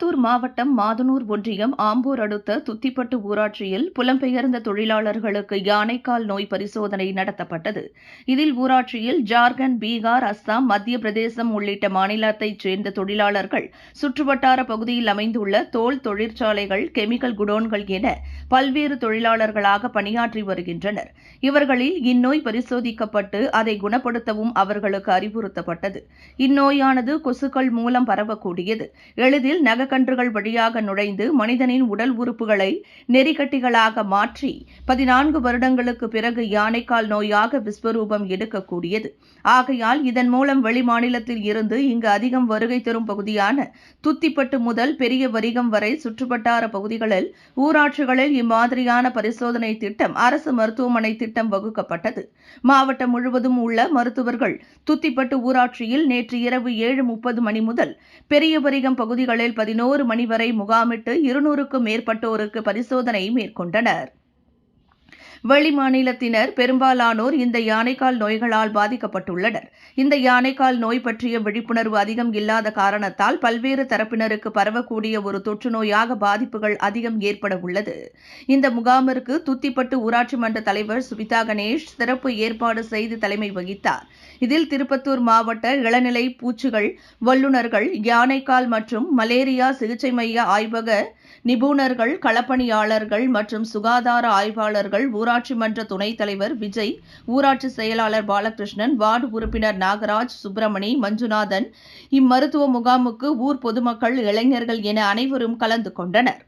மாவட்டம் மாதனூர் ஒன்றியம் ஆம்பூர் அடுத்த துத்திப்பட்டு ஊராட்சியில் புலம்பெயர்ந்த தொழிலாளர்களுக்கு யானைக்கால் நோய் பரிசோதனை நடத்தப்பட்டது. இதில் ஊராட்சியில் ஜார்க்கண்ட் பீகார் அஸ்ஸாம் மத்திய பிரதேசம் உள்ளிட்ட மாநிலத்தைச் சேர்ந்த தொழிலாளர்கள் சுற்றுவட்டார பகுதியில் அமைந்துள்ள தோல் தொழிற்சாலைகள் கெமிக்கல் குடோன்கள் என பல்வேறு தொழிலாளர்களாக பணியாற்றி வருகின்றனர். இவர்களில் இந்நோய் பரிசோதிக்கப்பட்டு அதை குணப்படுத்தவும் அவர்களுக்கு அறிவுறுத்தப்பட்டது. இந்நோயானது கொசுக்கள் மூலம் பரவக்கூடியது. எளிதில் நக மலக்கன்றுகள் வழியாக நுழைந்து மனிதனின் உடல் உறுப்புகளை நெறிகட்டிகளாக மாற்றி பதினான்கு வருடங்களுக்கு பிறகு யானைக்கால் நோயாக விஸ்வரூபம் எடுக்கக்கூடியது. ஆகையால் இதன் மூலம் வெளிமாநிலத்தில் இருந்து இங்கு அதிகம் வருகை தரும் பகுதியான துத்திப்பட்டு முதல் பெரிய வரிகம் வரை சுற்றுவட்டார பகுதிகளில் ஊராட்சிகளில் இம்மாதிரியான பரிசோதனை திட்டம் அரசு மருத்துவமனை திட்டம் வகுக்கப்பட்டது. மாவட்டம் முழுவதும் உள்ள மருத்துவர்கள் துத்திப்பட்டு ஊராட்சியில் நேற்று இரவு ஏழு முப்பது மணி முதல் பெரிய வரிகம் பகுதிகளில் பதினோரு மணி வரை முகாமிட்டு இருநூறுக்கும் மேற்பட்டோருக்கு பரிசோதனை மேற்கொண்டனர். வெளிமாநிலத்தினர் பெரும்பாலானோர் இந்த யானைக்கால் நோய்களால் பாதிக்கப்பட்டுள்ளனர். இந்த யானைக்கால் நோய் பற்றிய விழிப்புணர்வு அதிகம் இல்லாத காரணத்தால் பல்வேறு தரப்பினருக்கு பரவக்கூடிய ஒரு தொற்று நோயாக பாதிப்புகள் அதிகம் ஏற்பட உள்ளது. இந்த முகாமிற்கு துத்திப்பட்டு ஊராட்சி மன்ற தலைவர் சுபிதா கணேஷ் சிறப்பு ஏற்பாடு செய்து தலைமை வகித்தார். இதில் திருப்பத்தூர் மாவட்ட இளநிலை பூச்சிகள் வல்லுநர்கள் யானைக்கால் மற்றும் மலேரியா சிகிச்சை மைய ஆய்வக நிபுணர்கள் களப்பணியாளர்கள் மற்றும் சுகாதார ஆய்வாளர்கள் ஊராட்சி மன்ற துணைத் தலைவர் விஜய் ஊராட்சி செயலாளர் பாலகிருஷ்ணன் வார்டு உறுப்பினர் நாகராஜ் சுப்பிரமணி மஞ்சுநாதன் இம்மருத்துவ முகாமுக்கு ஊர் பொதுமக்கள் இளைஞர்கள் என அனைவரும் கலந்து கொண்டனர்.